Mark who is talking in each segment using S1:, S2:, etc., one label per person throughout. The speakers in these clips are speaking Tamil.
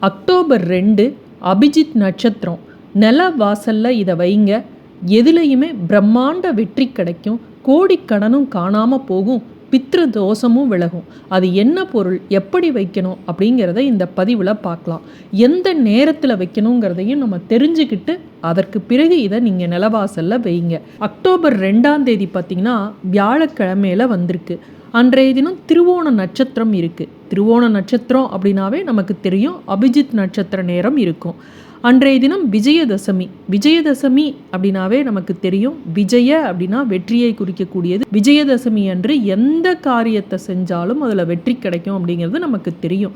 S1: அக்டோபர் ரெண்டு அபிஜித் நட்சத்திரம். நில வாசல்ல இதை வைங்க. எதுலேயுமே பிரம்மாண்ட வெற்றி கிடைக்கும். கோடிக்கடனும் காணாமல் போகும். பித்ரு தோஷமும் விலகும். அது என்ன பொருள்? எப்படி வைக்கணும்? அப்படிங்கிறத இந்த பதிவில் பார்க்கலாம். எந்த நேரத்தில் வைக்கணுங்கிறதையும் நம்ம தெரிஞ்சுக்கிட்டு அதற்கு பிறகு இதை நீங்கள் நிலவாசலில் வைங்க. அக்டோபர் ரெண்டாம் தேதி பார்த்தீங்கன்னா வியாழக்கிழமையில வந்திருக்கு. அன்றைய தினம் திருவோண நட்சத்திரம் இருக்குது திருவோண நட்சத்திரம் அப்படின்னாவே நமக்கு தெரியும். அபிஜித் நட்சத்திர நேரம் இருக்கும். அன்றைய தினம் விஜயதசமி. விஜயதசமி அப்படின்னாவே நமக்கு தெரியும். விஜய அப்படின்னா வெற்றியை குறிக்கக்கூடியது. விஜயதசமி அன்று எந்த காரியத்தை செஞ்சாலும் அதில் வெற்றி கிடைக்கும் அப்படிங்கிறது நமக்கு தெரியும்.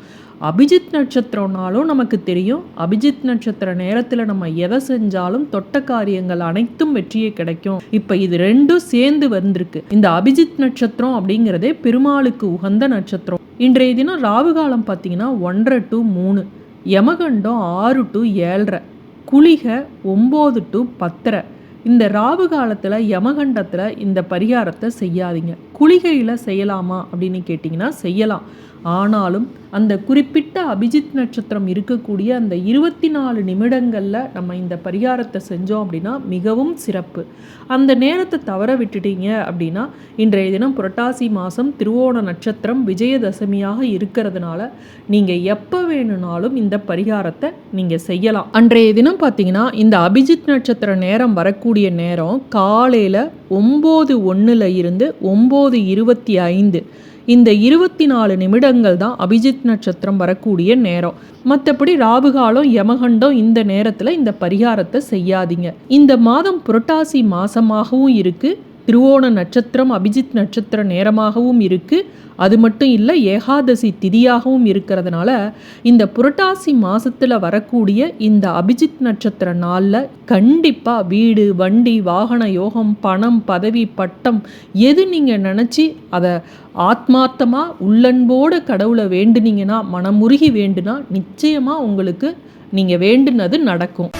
S1: அபிஜித் நட்சத்திரம்னாலும் நமக்கு தெரியும். அபிஜித் நட்சத்திர நேரத்தில் நம்ம எதை செஞ்சாலும் தொட்ட காரியங்கள் அனைத்தும் வெற்றியே கிடைக்கும். இப்போ இது ரெண்டும் சேர்ந்து வந்திருக்கு. இந்த அபிஜித் நட்சத்திரம் அப்படிங்கிறதே பெருமாளுக்கு உகந்த நட்சத்திரம். இன்றைய தினம் ராவு காலம் பார்த்தீங்கன்னா ஒன்றரை டு மூணு. யமகண்டம் ஆறு டு ஏழரை குளிகை ஒம்பது டு பத்தரை. இந்த ராவு காலத்தில் யமகண்டத்தில் இந்த பரிகாரத்தை செய்யாதீங்க. குளிகையில் செய்யலாமா அப்படின்னு கேட்டிங்கன்னா செய்யலாம். ஆனாலும் அந்த குறிப்பிட்ட அபிஜித் நட்சத்திரம் இருக்கக்கூடிய அந்த இருபத்தி நாலு நிமிடங்களில் நம்ம இந்த பரிகாரத்தை செஞ்சோம் அப்படின்னா மிகவும் சிறப்பு. அந்த நேரத்தை தவற விட்டுட்டீங்க அப்படின்னா இன்றைய தினம் புரட்டாசி மாதம் திருவோண நட்சத்திரம் விஜயதசமியாக இருக்கிறதுனால நீங்கள் எப்போ வேணும்னாலும் இந்த பரிகாரத்தை நீங்கள் செய்யலாம். அன்றைய தினம் பார்த்தீங்கன்னா இந்த அபிஜித் நட்சத்திர நேரம் வரக்கூடிய நேரம் காலையில் ஒம்பது ஒன்றில் இருந்து ஒம்பது இருபத்தி ஐந்து இந்த இருபத்தி நாலு நிமிடங்கள் தான் அபிஜித் நட்சத்திரம் வரக்கூடிய நேரம். மற்றபடி ராகுகாலம் யமகண்டம் இந்த நேரத்தில் இந்த பரிகாரத்தை செய்யாதீங்க. இந்த மாதம் புரட்டாசி மாசமாகவும் இருக்குது திருவோண நட்சத்திரம் அபிஜித் நட்சத்திர நேரமாகவும் இருக்குது அது மட்டும் இல்லை ஏகாதசி திதியாகவும் இருக்கிறதுனால இந்த புரட்டாசி மாதத்தில் வரக்கூடிய இந்த அபிஜித் நட்சத்திர நாளில் கண்டிப்பாக வீடு வண்டி வாகன யோகம் பணம் பதவி பட்டம் எது நீங்கள் நினச்சி அதை ஆத்மார்த்தமாக உள்ளன்போடு கடவுளை வேண்டுனீங்கன்னா மனமுருகி வேண்டுனா நிச்சயமாக உங்களுக்கு நீங்கள் வேண்டுனது நடக்கும்.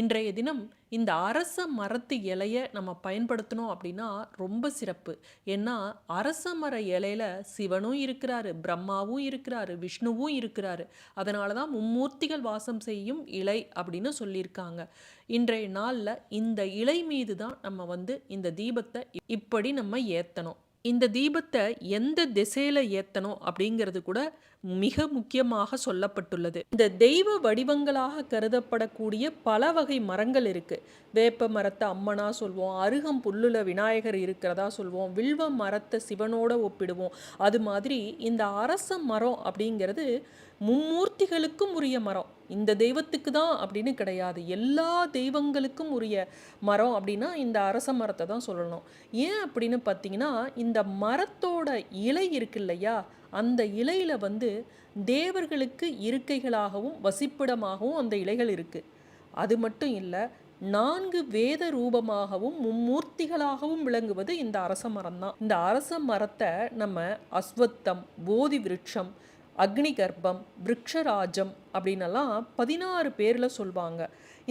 S1: இன்றைய தினம் இந்த அரச மரத்து இலையை நம்ம பயன்படுத்தணும் அப்படின்னா ரொம்ப சிறப்பு. ஏன்னா அரச மர இலையில சிவனும் இருக்கிறாரு பிரம்மாவும் இருக்கிறாரு விஷ்ணுவும் இருக்கிறாரு. அதனால தான் மும்மூர்த்திகள் வாசம் செய்யும் இலை அப்படின்னு சொல்லியிருக்காங்க. இன்றைய நாளில் இந்த இலை மீது தான் நம்ம வந்து இந்த தீபத்தை இப்படி நம்ம ஏற்றணும் இந்த தீபத்தை எந்த திசையில் ஏற்றணும் அப்படிங்கிறது கூட மிக முக்கியமாக சொல்லப்பட்டுள்ளது. இந்த தெய்வ வடிவங்களாக கருதப்படக்கூடிய பல வகை மரங்கள் இருக்கு. வேப்ப மரத்தை அம்மனா சொல்வோம் அருகம் புல்லுல விநாயகர் இருக்கிறதா சொல்வோம் வில்வ மரத்தை சிவனோட ஒப்பிடுவோம். அது மாதிரி இந்த அரச மரம் அப்படிங்கிறது மும்மூர்த்திகளுக்கும் உரிய மரம். இந்த தெய்வத்துக்கு தான் அப்படின்னு கிடையாது. எல்லா தெய்வங்களுக்கும் உரிய மரம் அப்படின்னா இந்த அரச மரத்தை தான் சொல்லணும். ஏன் அப்படின்னு பார்த்தீங்கன்னா இந்த மரத்தோட இலை இருக்கு இல்லையா? அந்த இலையில் வந்து தேவர்களுக்கு இருக்கைகளாகவும் வசிப்பிடமாகவும் அந்த இலைகள் இருக்குது அது மட்டும் இல்லை நான்கு வேத ரூபமாகவும் மும்மூர்த்திகளாகவும் விளங்குவது இந்த அரச மரம் தான் இந்த அரச மரத்தை நம்ம அஸ்வத்தம் போதி விருட்சம் அக்னி கர்ப்பம் விருட்சராஜம் அப்படின்னெல்லாம் பதினாறு பேரில் சொல்லுவாங்க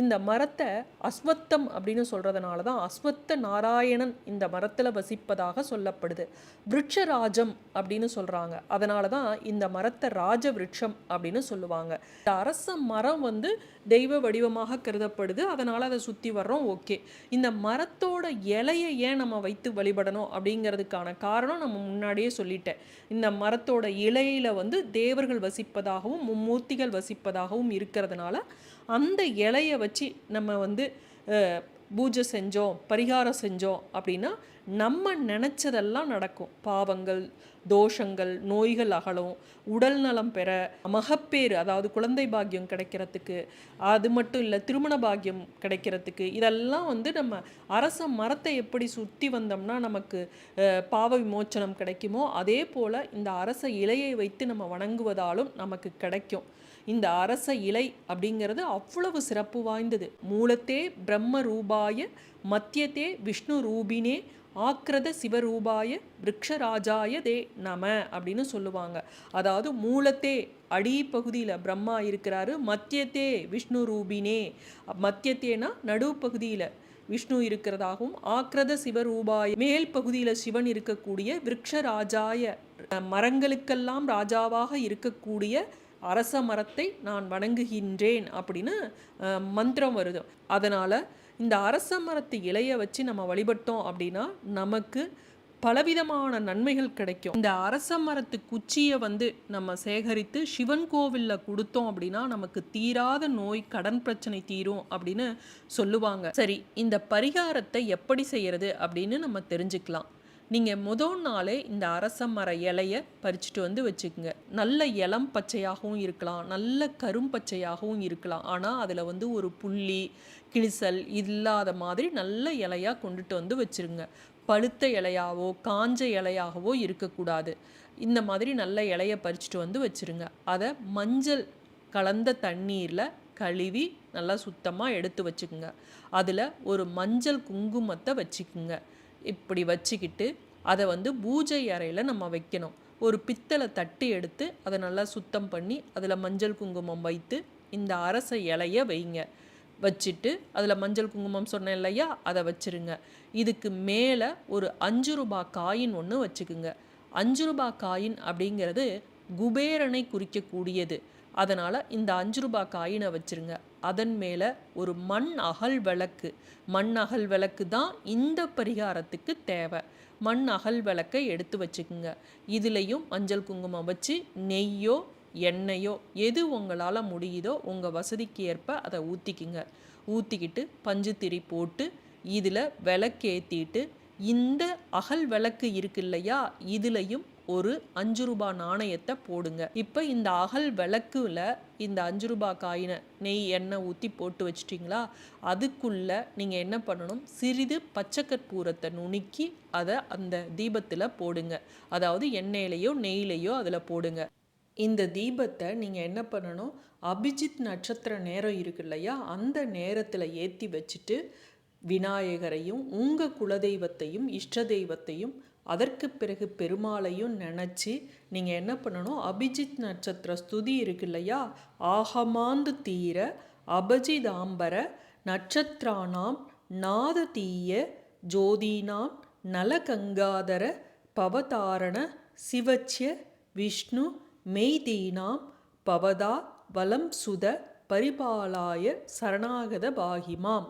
S1: இந்த மரத்தை அஸ்வத்தம் அப்படின்னு சொல்கிறதுனால தான் அஸ்வத்த நாராயணன் இந்த மரத்தில் வசிப்பதாக சொல்லப்படுது. விருட்சராஜம் அப்படின்னு சொல்கிறாங்க அதனால தான் இந்த மரத்தை ராஜ விருட்சம் அப்படின்னு சொல்லுவாங்க. இந்த அரச மரம் வந்து தெய்வ வடிவமாக கருதப்படுது. அதனால் அதை சுற்றி வர்றோம் ஓகே. இந்த மரத்தோட இலையை ஏன் நம்ம வைத்து வழிபடணும் அப்படிங்கிறதுக்கான காரணம் நம்ம முன்னாடியே சொல்லிட்டேன். இந்த மரத்தோட இலையில வந்து தேவர்கள் வசிப்பதாகவும் மும்மூர்த்திகள் வசிப்பதாகவும் இருக்கிறதுனால அந்த இலையை வச்சு நம்ம வந்து பூஜை செஞ்சோம் பரிகாரம் செஞ்சோம் அப்படின்னா நம்ம நினச்சதெல்லாம் நடக்கும். பாவங்கள் தோஷங்கள் நோய்கள் அகலும் உடல் நலம் பெற மகப்பேறு அதாவது குழந்தை பாக்கியம் கிடைக்கிறதுக்கு அது மட்டும் இல்லை திருமண பாக்கியம் கிடைக்கிறதுக்கு இதெல்லாம் வந்து நம்ம அரச மரத்தை எப்படி சுற்றி வந்தோம்னா நமக்கு பாவ விமோச்சனம் கிடைக்குமோ அதே போல் இந்த அரச இலையை வைத்து நம்ம வணங்குவதாலும் நமக்கு கிடைக்கும். இந்த அரச இலை அப்படிங்கிறது அவ்வளவு சிறப்பு வாய்ந்தது. மூலத்தே பிரம்ம ரூபாய மத்தியத்தே விஷ்ணு ரூபினே ஆக்கிரத சிவரூபாய விரக்ஷராஜாய தே நம அப்படின்னு சொல்லுவாங்க. அதாவது மூலத்தே அடிப்பகுதியில் பிரம்மா இருக்கிறாரு மத்தியத்தே விஷ்ணு ரூபினே. மத்தியத்தேனா நடுப்பகுதியில் விஷ்ணு இருக்கிறதாகவும் ஆக்ரத சிவரூபாய மேல் பகுதியில் சிவன் இருக்கக்கூடிய விருக்ஷராஜாய மரங்களுக்கெல்லாம் ராஜாவாக இருக்கக்கூடிய அரச மரத்தை நான் வணங்குகின்றேன் அப்படின்னு மந்திரம் வருது. அதனால் இந்த அரச மரத்து இலையை வச்சு நம்ம வழிபட்டோம் அப்படின்னா நமக்கு பலவிதமான நன்மைகள் கிடைக்கும். இந்த அரச மரத்து குச்சியை வந்து நம்ம சேகரித்து சிவன் கோவிலில் கொடுத்தோம் அப்படின்னா நமக்கு தீராத நோய் கடன் பிரச்சனை தீரும் அப்படின்னு சொல்லுவாங்க. சரி இந்த பரிகாரத்தை எப்படி செய்யறது அப்படின்னு நம்ம தெரிஞ்சுக்கலாம். நீங்கள் முதல் நாளே இந்த அரச மர இலையை பறிச்சுட்டு வந்து வச்சுக்கோங்க. நல்ல இளம் பச்சையாகவும் இருக்கலாம் நல்ல கரும்பச்சையாகவும் இருக்கலாம். ஆனால் அதில் வந்து ஒரு புள்ளி கிழிசல் இல்லாத மாதிரி நல்ல இலையாக கொண்டுட்டு வந்து வச்சுருங்க. பழுத்த இலையாவோ காஞ்ச இலையாகவோ இருக்கக்கூடாது. இந்த மாதிரி நல்ல இலையை பறிச்சுட்டு வந்து வச்சிருங்க. அதை மஞ்சள் கலந்த தண்ணீரில் கழுவி நல்லா சுத்தமாக எடுத்து வச்சுக்குங்க. அதில் ஒரு மஞ்சள் குங்குமத்தை வச்சுக்குங்க. இப்படி வச்சுக்கிட்டு அதை வந்து பூஜை அறையில் நம்ம வைக்கணும். ஒரு பித்தளை தட்டி எடுத்து அதை நல்லா சுத்தம் பண்ணி அதில் மஞ்சள் குங்குமம் வைத்து இந்த அரச இலைய வைங்க. வச்சுட்டு அதில் மஞ்சள் குங்குமம் சொன்னேன் இல்லையா? அதை வச்சுருங்க. இதுக்கு மேலே ஒரு அஞ்சு ரூபாய் காயின் ஒன்று வச்சுக்குங்க. அஞ்சு ரூபாய் காயின் அப்படிங்கிறது குபேரனை குறிக்கக்கூடியது. அதனால் இந்த அஞ்சு ரூபாய் காயினை வச்சுருங்க. அதன் மேலே ஒரு மண் அகல் விளக்கு. மண் அகல் விளக்கு தான் இந்த பரிகாரத்துக்கு தேவை. மண் அகல் விளக்கை எடுத்து வச்சுக்குங்க. இதுலேயும் மஞ்சள் குங்குமம் வச்சு நெய்யோ எண்ணெயோ எது உங்களால் முடியுதோ உங்கள் வசதிக்கு ஏற்ப அதை ஊற்றிக்குங்க ஊற்றிக்கிட்டு பஞ்சு போட்டு இதில் விளக்கேற்றிட்டு இந்த அகல் விளக்கு இருக்கு இல்லையா? இதுலையும் ஒரு அஞ்சு ரூபாய் நாணயத்தை போடுங்க. இப்போ இந்த அகல் விளக்குல இந்த அஞ்சு ரூபா காயினை நெய் எண்ணெய் ஊற்றி போட்டு வச்சிட்டிங்களா? அதுக்குள்ள நீங்கள் என்ன பண்ணணும்? சிறிது பச்சைக்கற்பூரத்தை நுணுக்கி அதை அந்த தீபத்தில் போடுங்க. அதாவது எண்ணெயிலையோ நெய்யிலையோ அதில் போடுங்க. இந்த தீபத்தை நீங்கள் என்ன பண்ணணும்? அபிஜித் நட்சத்திர நேரம் இருக்கு இல்லையா? அந்த நேரத்தில் ஏற்றி வச்சுட்டு விநாயகரையும் உங்கள் குலதெய்வத்தையும் இஷ்ட தெய்வத்தையும் அதற்கு பிறகு பெருமாளையும் நினச்சி நீங்கள் என்ன பண்ணணும்? அபிஜித் நட்சத்திர ஸ்துதி இருக்கு இல்லையா? ஆகமாந்து தீர அபஜிதாம்பர நட்சத்திரானாம் நாத தீய ஜோதினாம் நலகங்காதர பவதாரண சிவச்சிய விஷ்ணு மெய்தீனாம் பவதா வலம் சுத பரிபாலாய சரணாகத பாகிமாம்.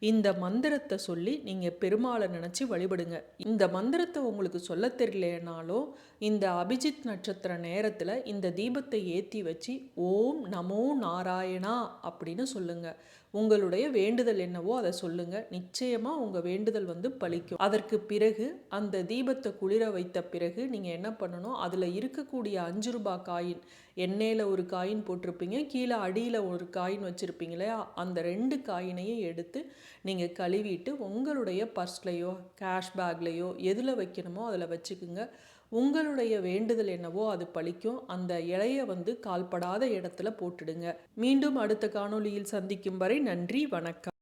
S1: இந்த மந்திரத்தை சொல்லி நீங்கள் பெருமாளை நினச்சி வழிபடுங்க. இந்த மந்திரத்தை உங்களுக்கு சொல்ல தெரியலனாலும் இந்த அபிஜித் நட்சத்திர நேரத்தில் இந்த தீபத்தை ஏற்றி வச்சு ஓம் நமோ நாராயணா அப்படின்னு சொல்லுங்கள் உங்களுடைய வேண்டுதல் என்னவோ அதை சொல்லுங்க. நிச்சயமா உங்க வேண்டுதல் வந்து பலிக்கும் அதற்கு பிறகு அந்த தீபத்தை குளிர வைத்த பிறகு நீங்க என்ன பண்ணணும்? அதுல இருக்கக்கூடிய அஞ்சு ரூபாய் காயின் எண்ணெயில் ஒரு காயின் போட்டிருப்பீங்க கீழே அடியில் ஒரு காயின் வச்சுருப்பீங்களே அந்த ரெண்டு காயினையும் எடுத்து நீங்கள் கழுவிட்டு உங்களுடைய பர்ஸ்லையோ கேஷ் பேக்லேயோ எதில் வைக்கணுமோ அதில் வச்சுக்குங்க. உங்களுடைய வேண்டுதல் என்னவோ அது பழிக்கும். அந்த இலைய வந்து கால்படாத இடத்துல போட்டுடுங்க. மீண்டும் அடுத்த காணொளியில் சந்திக்கும் வரை நன்றி வணக்கம்.